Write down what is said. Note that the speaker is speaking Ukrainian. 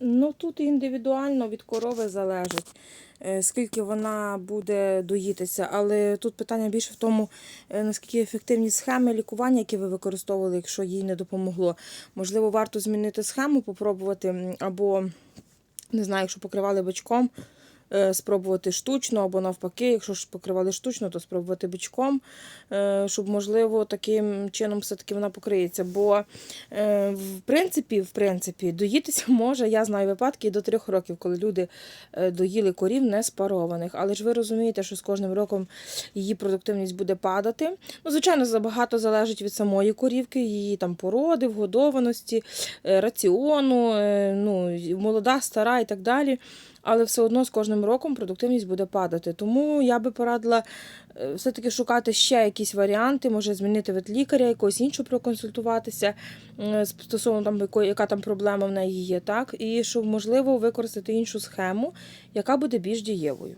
Ну тут індивідуально від корови залежить, е, скільки вона буде доїтися. Але тут питання більше в тому, е, наскільки ефективні схеми лікування, які ви використовували, якщо їй не допомогло. Можливо, варто змінити схему, попробувати, або не знаю, якщо покривали бичком, е, спробувати штучно, або навпаки, якщо ж покривали штучно, то спробувати бичком, е, щоб, можливо, таким чином все-таки вона покриється. Бо, е, в принципі, в принципі, доїтися може, я знаю випадки до трьох років, коли люди е, доїли корів не спарованих. Але ж ви розумієте, що з кожним роком її продуктивність буде падати. Ну, звичайно, забагато залежить від самої корівки, її там породи, вгодованості, е, раціону, е, ну, молода, стара і так далі. Але все одно з кожним роком продуктивність буде падати. Тому я би порадила е, все-таки шукати ще якісь варіанти, може змінити від лікаря, якогось іншого проконсультуватися е, стосовно там яка там проблема в неї є, так? І щоб можливо використати іншу схему, яка буде більш дієвою.